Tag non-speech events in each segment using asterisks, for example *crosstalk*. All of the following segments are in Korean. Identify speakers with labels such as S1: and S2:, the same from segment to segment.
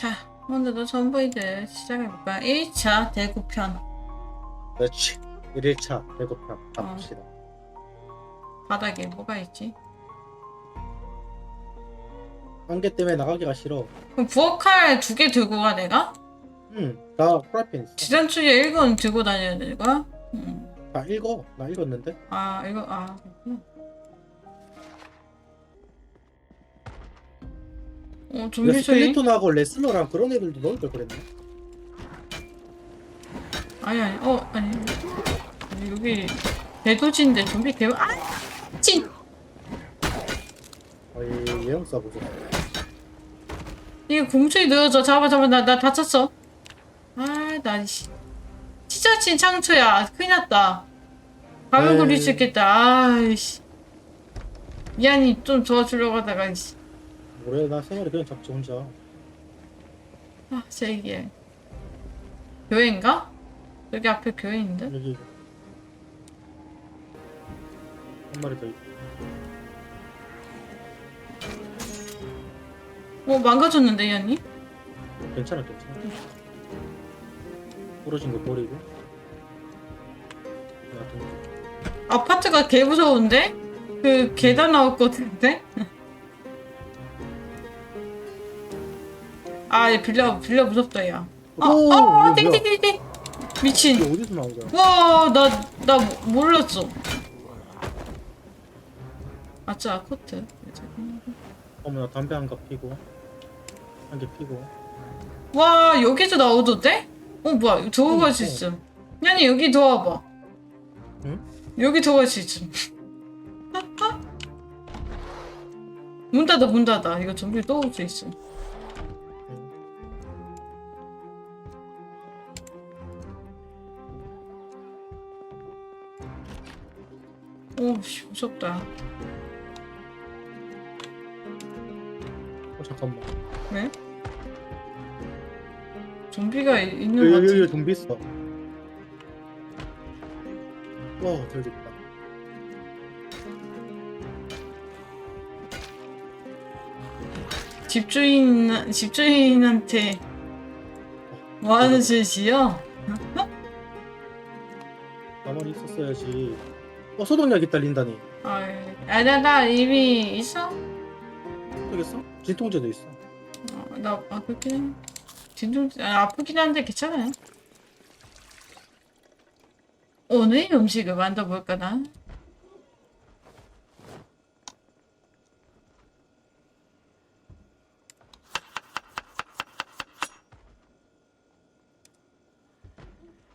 S1: 자, 오늘도 전부이들 시작해볼까요? 1차 대구편.
S2: 그렇지 1일차 배고파 가봅시다
S1: 바닥에 뭐가 있지?
S2: 안개 때문에 나가기가 싫어
S1: 그럼 부엌칼 두 개 들고 가, 내가?
S2: 응 나 프라이팬 있어
S1: 지난주에 일건 들고 다녀야 되는 거야? 응.
S2: 나 읽어 나 읽었는데
S1: 아, 이거, 아. 그렇구나. 어, 좀비
S2: 이거
S1: 소리?
S2: 스켈리톤하고 레슬러랑 그런 애들도 넣을 걸 그랬네
S1: 아니, 아니, 어, 아니. 아니, 여기 대도지인데 좀비 개아 찐!
S2: 아이 예형 쏴보자
S1: 이거 공중에 늘어져. 잡아, 잡아. 나, 나 다쳤어. 아, 나, 씨. 찢어진 창초야. 큰일 났다. 가면
S2: 에이.
S1: 굴릴 수 있겠다. 아이씨. 미안이 좀 도와주려고 하다가, 씨.
S2: 뭐래 나 생활이 그냥 잡지 혼자
S1: 아, 제이게. 교회인가? 여기 앞에 교회인데?
S2: 여기 한 마리 더 있고
S1: 어, 망가졌는데, 이안이?
S2: 괜찮아 괜찮아 부러진 거 버리고 나
S1: 아파트가 개 무서운데? 그, 계단 나올 것 같은데? *laughs* 아, 얘 빌려, 빌려 무섭다, 야. 어,
S2: 오,
S1: 어,
S2: 이거 뭐야?
S1: 띵띵띵띵! 미친.
S2: 이게 어디서 나온 거야
S1: 와, 나, 나 몰랐어. 아짜 코트.
S2: 어머 나 담배 한 갑 피고 한 개 피고
S1: 와, 여기도 나오던데? 어, 뭐야, 이거 더워 갈수
S2: 어.
S1: 있어. 아니, 여기 더워봐.
S2: 응?
S1: 여기 더워 갈수 있어. 문 닫아, 문 닫아. 이거 좀비 또 올 수 있어. 오, 씨, 무섭다.
S2: 어 잠깐만
S1: 왜? 좀비가 이- 있는
S2: 여기
S1: 것
S2: 여기
S1: 같아.
S2: 여기 좀비 있어 와 저기 있다
S1: 집주인 집주인한테 뭐 하는 짓이요?
S2: 가만히 있었어야지 어 소독약 있다 린다니
S1: 아, 아나 나 이미 있어.
S2: 알겠어? 진통제도 있어
S1: 어, 나 아, 그렇게 진통 아, 아프긴 한데 괜찮아요. 오늘 음식을 만들어 볼까 나?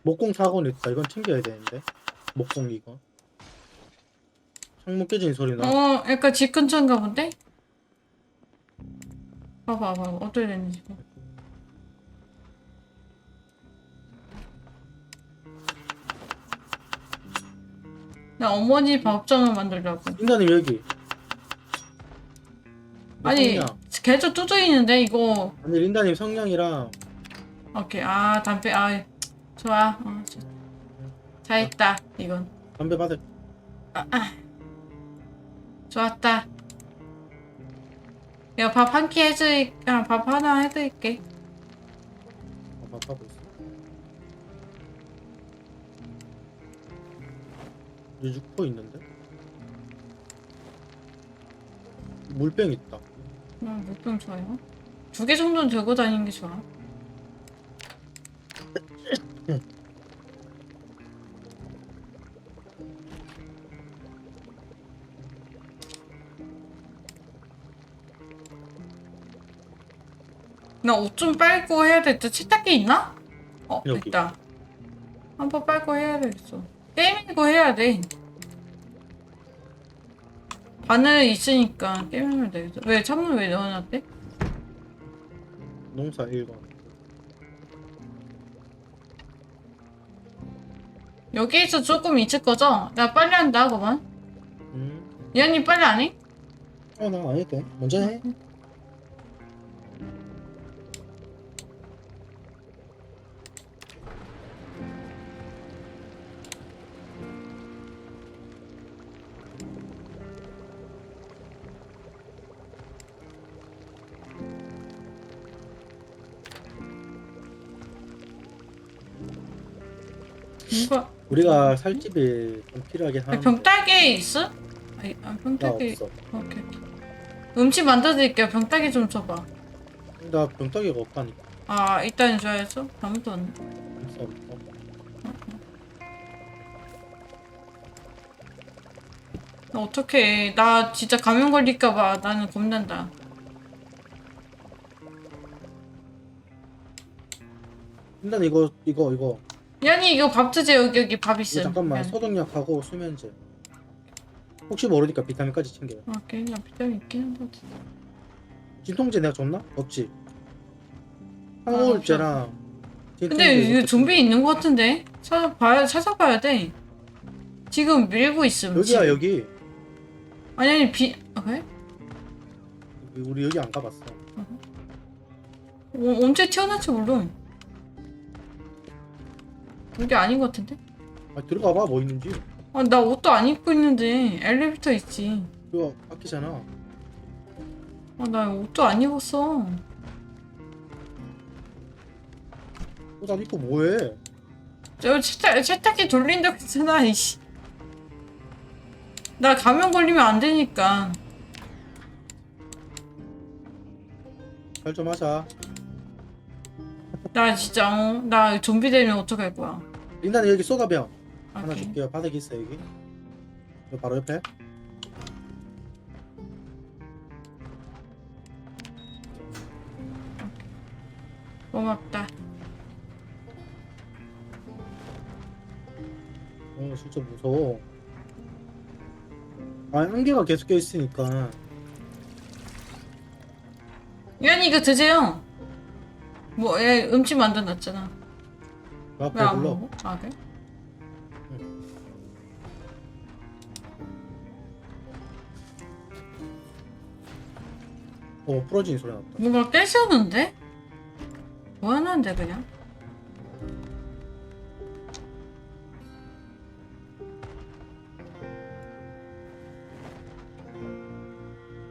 S2: 목공 사고는 있다 이건 챙겨야 되는데 목공 이거 창문 깨지는 소리 나
S1: 어, 약간 집 근처인가 본데? 봐봐, 봐봐, 어떻게 됐는지. 봐. 나 어머니 밥장을 만들려고.
S2: 린다님 여기
S1: 아니,
S2: 성냥.
S1: 계속 뚜져 있는데 이거.
S2: 아니 린다님 성냥이랑
S1: 오케이, 아 담배, 아 좋아. 어, 좋- 잘했다. 이건
S2: 담배 받을
S1: 좋았다. 야, 밥 한 끼 해드릴, 아, 밥 하나 해드릴게.
S2: 아, 밥하고 있어 이제 6포 있는데 물병 있다
S1: 음, 물병 좋아요. 두 개 정도는 들고 다니는 게 좋아. *laughs* 나 옷 좀 빨고 해야 될 듯. 세탁기 있나? 어,
S2: 여기.
S1: 있다. 한 번 빨고 해야 되겠어. 게임이고 해야 돼. 바늘 있으니까 게임하면 되겠어. 왜 창문 왜 넣어놨대?
S2: 농사 1번
S1: 여기에서 조금 있을 거죠? 나 빨리 한다, 그만.
S2: 음.
S1: 이현님 빨리 안 해?
S2: 어 나 안 해도 돼 먼저 해
S1: 뭔가
S2: 우리가 살 집이 좀 필요하긴
S1: 아,
S2: 하는데.
S1: 병따개 있어? 아니, 아,
S2: 나
S1: 병따개.
S2: 없어.
S1: 오케이 음식 만들어드릴게요. 병따개 좀 줘봐.
S2: 나 병따기가 없다니까.
S1: 아 일단 줘야죠. 아무도 없네.
S2: 없어 없어.
S1: 어떡해. 나 진짜 감염 걸릴까봐 나는 겁난다.
S2: 일단 이거 이거 이거
S1: 야니 이거 밥 드세요. 여기 여기 밥
S2: 이거
S1: 있음.
S2: 잠깐만
S1: 미안해.
S2: 소독약하고 수면제. 혹시 모르니까 비타민까지 챙겨요.
S1: 오케이. 나 비타민 있긴 한데
S2: 진통제 내가 줬나? 없지.
S1: 아,
S2: 항우울제랑
S1: 근데 이거 좀비 있는 것 같은데? 찾아봐야 찾아봐야 돼. 지금 밀고 있음.
S2: 여기야
S1: 지금.
S2: 여기.
S1: 아니 아니 비 아, 그래?
S2: 우리 여기 안 가봤어.
S1: 어, 언제 튀어나올지 몰라 여기 아닌 것 같은데?
S2: 아 들어가봐 뭐 있는지
S1: 아, 나 옷도 안 입고 있는데 엘리베이터 있지.
S2: 이거 바뀌잖아
S1: 아, 나 옷도 안 입었어.
S2: 옷안 입고 뭐해
S1: 저 세탁, 세탁기 돌린다고 했잖아, 이씨. 나 감염 걸리면 안 되니까.
S2: 잘 좀 하자
S1: 나 진짜, 어, 나 좀비 되면 어떡할 거야.
S2: 일단 여기 소다병 하나
S1: 오케이.
S2: 줄게요 바닥에 있어 여기 여기 바로 옆에
S1: 고맙다.
S2: 어 진짜 무서워 아 안개가 계속 껴 있으니까
S1: 유한이 이거 드세요. 뭐, 얘 음식 만들어놨잖아.
S2: 나
S1: 왜 안
S2: 배불러
S1: 먹어? 아, 그래?
S2: 어 부러지는 소리 났다
S1: 뭔가 깨지는데? 뭐 하는데, 그냥?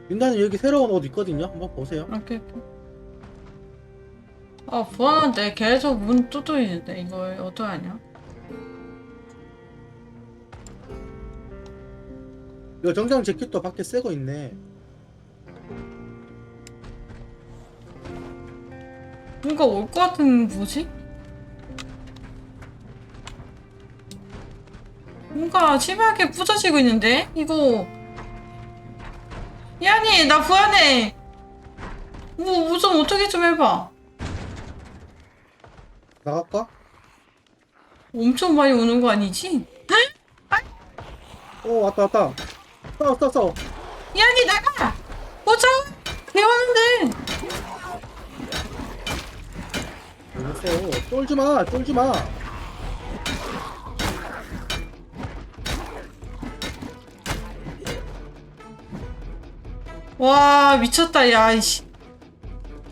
S2: 일단 여기 새로운 옷 있거든요 한번 보세요
S1: 오케이, 오케이. 아, 불안한데. 계속 문 두드리는데. 이거 어떡하냐?
S2: 이거 정장 재킷도 밖에 새거 있네
S1: 뭔가 올 것 같은 뭐지? 뭔가 심하게 부서지고 있는데? 이거 야니 나 불안해 뭐, 뭐 좀 어떻게 좀 해봐
S2: 나갈까?
S1: 엄청 많이 오는 거 아니지?
S2: 어 왔다 왔다 싸워 싸워 싸워
S1: 야니 나가! 어쩌 대화하는데
S2: 여보세요 쫄지마 쫄지마
S1: 와 미쳤다 야 이씨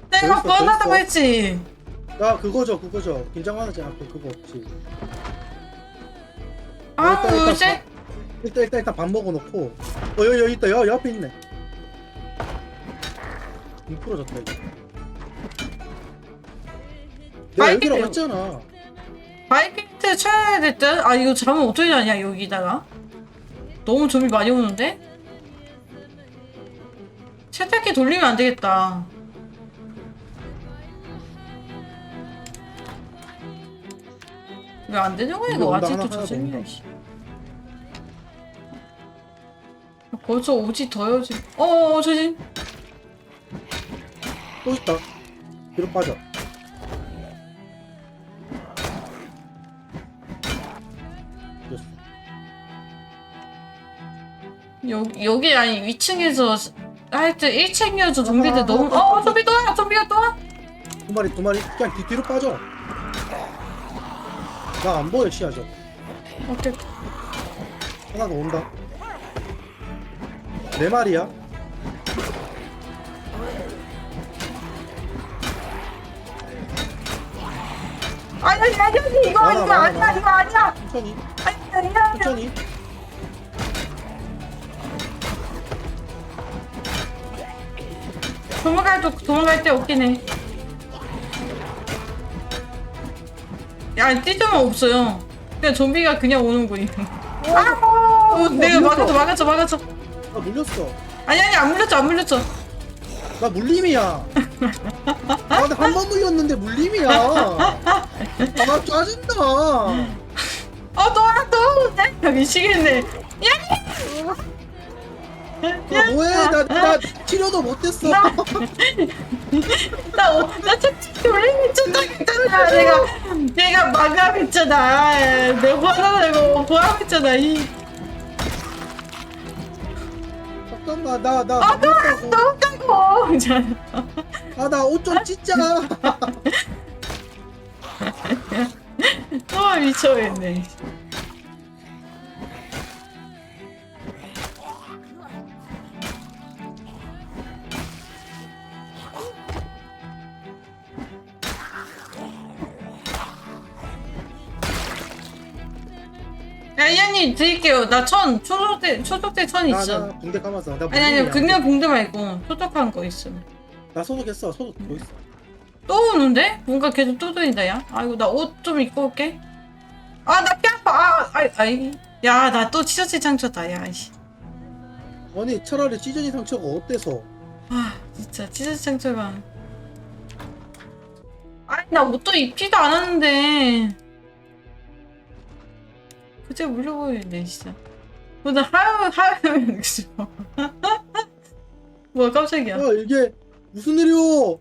S1: 내가
S2: 더 있어, 더
S1: 불안하다고
S2: 있어.
S1: 했지
S2: 야 그거죠 그거죠. 긴장하지 않고 그거 없지.
S1: 아우
S2: 일단, 일단 일단 일단 일단 밥 먹어놓고. 어 여기 여기 있다. 여 옆에 있네. 이 부러졌다 이거. 내가 여기라고
S1: 그래요.
S2: 했잖아.
S1: 바이크트 쳐야 될 듯? 아 이거 잠은 어떻게 자냐 여기다가? 너무 좀비 많이 오는데? 세탁기 돌리면 안 되겠다 왜 안 되는 거야 이거
S2: 이거 온다,
S1: 아직도
S2: 하나, 하나
S1: 저승이야
S2: 온다.
S1: 씨. 벌써 오지 더여지 어어 저지
S2: 또 있다 뒤로 빠져 됐어.
S1: 여기 여기 아니 위층에서 하여튼 1층이어서 좀비들
S2: 아,
S1: 너무 어 좀비 또 와! 좀비가 또 와!
S2: 두 마리 두 마리 그냥 뒤, 뒤로 빠져 나 안 보여 시야죠.
S1: 오케이
S2: 하나 더 온다. 네 마리야.
S1: 아니 아니 아니 이거
S2: 많아,
S1: 이거
S2: 많아,
S1: 아니야
S2: 많아.
S1: 이거 아니야.
S2: 천천히.
S1: 아니 아니야
S2: 천천히.
S1: 도망가도 도망갈 데 없긴 해. 야 띠드만 없어요. 그냥 좀비가 그냥 오는 거임. 어, 내가 막았어, 막았어, 막았어.
S2: 나 물렸어.
S1: 아니, 아니, 안 물렸어, 안 물렸어.
S2: 나 물림이야. 아, 나 한 번 물렸는데 물림이야. 아, 나 짜증나.
S1: 어, 또 하나 또! 야, 미치겠네. 야!
S2: 아, 뭐해? 나, 나 치료도 못했어.
S1: 나, 나, 어, 나 채팅 올리고 미쳤다 했잖아. 내가, 내가 마감했잖아. 내가 화나고 보람했잖아. 이,
S2: 잠깐만, 나, 나,
S1: 아. 너무 까고. 자,
S2: 아, 나 옷 좀 찢자.
S1: 아, 미쳐겠네. 야, 이한님 드릴게요. 나 천, 초록대, 초록대 천
S2: 나,
S1: 있어.
S2: 나 붕대 감았어. 나
S1: 아니, 아니. 그냥 붕대 말고 소독한 거 있음.
S2: 나 소독했어. 소독 뭐 있어?
S1: 또 오는데? 뭔가 계속 또 들린다, 야. 아이고, 나 옷 좀 입고 올게. 아, 나뼈 아파. 아, 아이, 아이. 야, 나 또 치저치 창쳤다, 야, 씨.
S2: 아니, 차라리 찢어진 상처가 어때서?
S1: 아, 진짜, 치저치 창초가. 아니, 나 옷도 입지도 않았는데. 그제 물려보이네, 진짜. 뭐, 나 하얀, 하얀, 그죠? *laughs* 뭐야, 깜짝이야.
S2: 야, 이게 무슨 일이오?